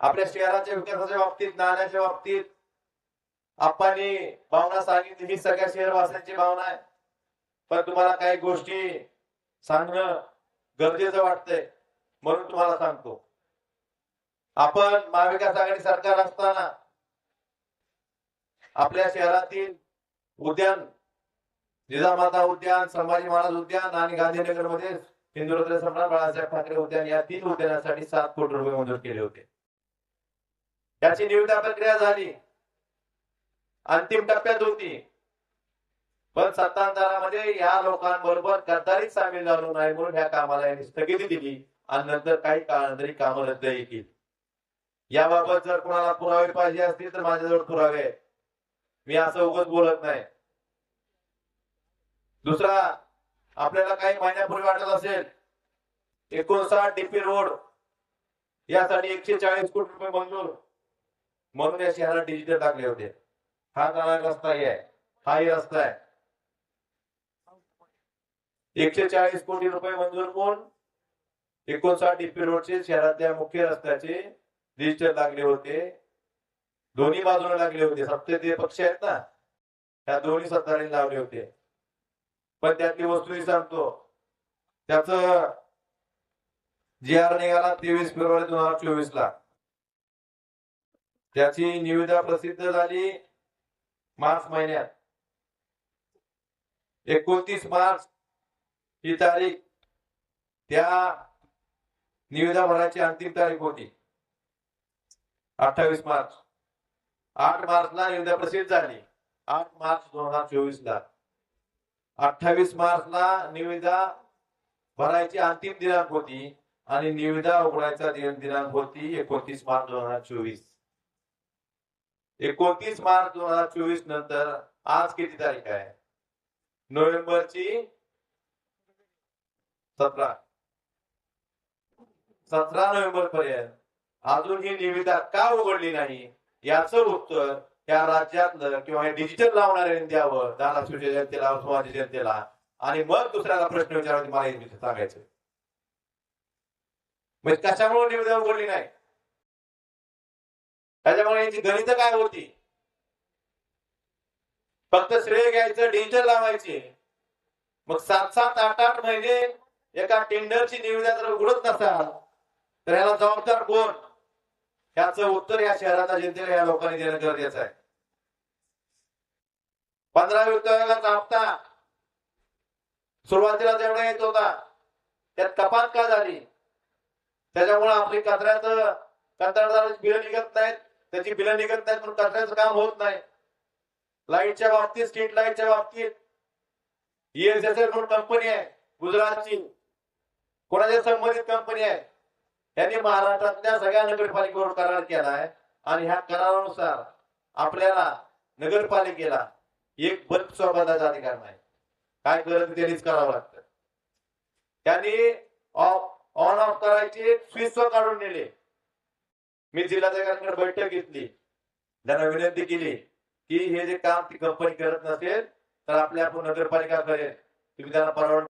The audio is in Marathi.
आपल्या शहराच्या विकासाच्या बाबतीत नाण्याच्या बाबतीत आप्पांनी भावना सांगितली ही सगळ्या शहरवासियांची भावना आहे. पण तुम्हाला काही गोष्टी सांगणं गरजेचं वाटतंय म्हणून तुम्हाला सांगतो. आपण महाविकास आघाडी सरकार असताना आपल्या शहरातील उद्यान जिजामाता उद्यान संभाजी महाराज उद्यान आणि गांधीनगरमध्ये हिंदुरत्न सम्राट बाळासाहेब ठाकरे उद्यान या तीन उद्यानासाठी सात कोटी रुपये मंजूर केले होते. त्याची निविदा प्रक्रिया झाली. अंतिम टप्प्यात होती. पण सत्तांतरामध्ये या लोकांबरोबर गद्दारीच सामील झालो नाही म्हणून ह्या कामाला यांनी स्थगिती दिली आणि नंतर काही काळानंतरी काम रद्द येतील याबाबत जर कोणाला पुरावे पाहिजे असतील तर माझ्याजवळ पुरावे आहेत. मी असं उगाच बोलत नाही. दुसरा आपल्याला काही महिन्यापूर्वी वाटत असेल एकोणसाठ डीपी रोड यासाठी एकशे चाळीस कोटी रुपये मंजूर. म्हणून या शहरात डिजिटल टाकले होते. हा जाणारा रस्ता हे आहे. हाही रस्ता आहे. एकशे चाळीस कोटी रुपये मंजूर कोण एकोणसाठ डीपी रोडचे शहरातल्या मुख्य रस्त्याचे डिजिटल लागले होते. दोन्ही बाजूला लागले होते. सत्तेचे पक्ष आहेत ना त्या दोन्ही सत्ताने लावले होते. पण त्यातली वस्तूही सांगतो. त्याच जी आर निघाला तेवीस फेब्रुवारी दोन हजार चोवीस ला त्याची निविदा प्रसिद्ध झाली मार्च महिन्यात. एकोणतीस मार्च ही तारीख त्या निविदा भरायची अंतिम तारीख होती. अठ्ठावीस मार्च. आठ मार्चला निविदा प्रसिद्ध झाली. आठ मार्च दोन हजार चोवीस ला अठ्ठावीस मार्चला निविदा भरायची अंतिम दिनांक होती आणि निविदा उघडायचा दिन- दिनांक होती एकोणतीस मार्च दोन हजार चोवीस. एकोणतीस मार्च दोन हजार चोवीस नंतर आज किती तारीख आहे? नोव्हेंबरची सतरा. सतरा नोव्हेंबर पर्यंत अजून ही निविदा का उघडली नाही? याच उत्तर त्या राज्यातलं किंवा हे डिजिटल लावणाऱ्यांनी द्यावं धाराशिवच्या जनतेला उस्मानाच्या जनतेला आणि मग दुसऱ्याला प्रश्न विचारायचे मला सांगायचं म्हणजे कशामुळे निविदा उघडली नाही? त्याच्यामुळे यांची गणित काय होती? फक्त श्रेय घ्यायचं डेंजर लावायचे. मग सात सात आठ आठ महिने एका टेंडरची निविदा जर उघडत नसाल तर याला जबाबदार कोण? याचं उत्तर या शहराच्या जनतेला या लोकांनी देणं गरजेचं आहे. पंधरा वित्तआयोगाचा हप्ता सुरुवातीला जेवढा येत होता त्यात कपात का झाली? त्याच्यामुळे आपली कचऱ्याचं कंत्राटदाराची बिलं निघत नाहीत. त्याची बिलं निघत नाहीत म्हणून कचऱ्याचं काम होत नाही. लाईटच्या बाबतीत स्ट्रीट लाईटच्या बाबतीत. ईएसएसएल म्हणून कंपनी आहे गुजरातची. कोणाच्या संबंधित कंपनी आहे? त्यांनी महाराष्ट्रातल्या सगळ्या नगरपालिकेवर करार केलाय आणि ह्या करारानुसार आपल्याला नगरपालिकेला एक बल्ब स्वागताचा अधिकार नाही. काय करत त्यांनीच करावं लागतं. त्यांनी ऑन ऑफ करायचे स्विच काढून नेले. मी जिल्हाधिकाऱ्यांकडे बैठक घेतली. त्यांना विनंती केली की हे जे काम ती कंपनी करत नसेल तर आपल्या आपण नगरपालिका करेल तुम्ही त्यांना परवानगी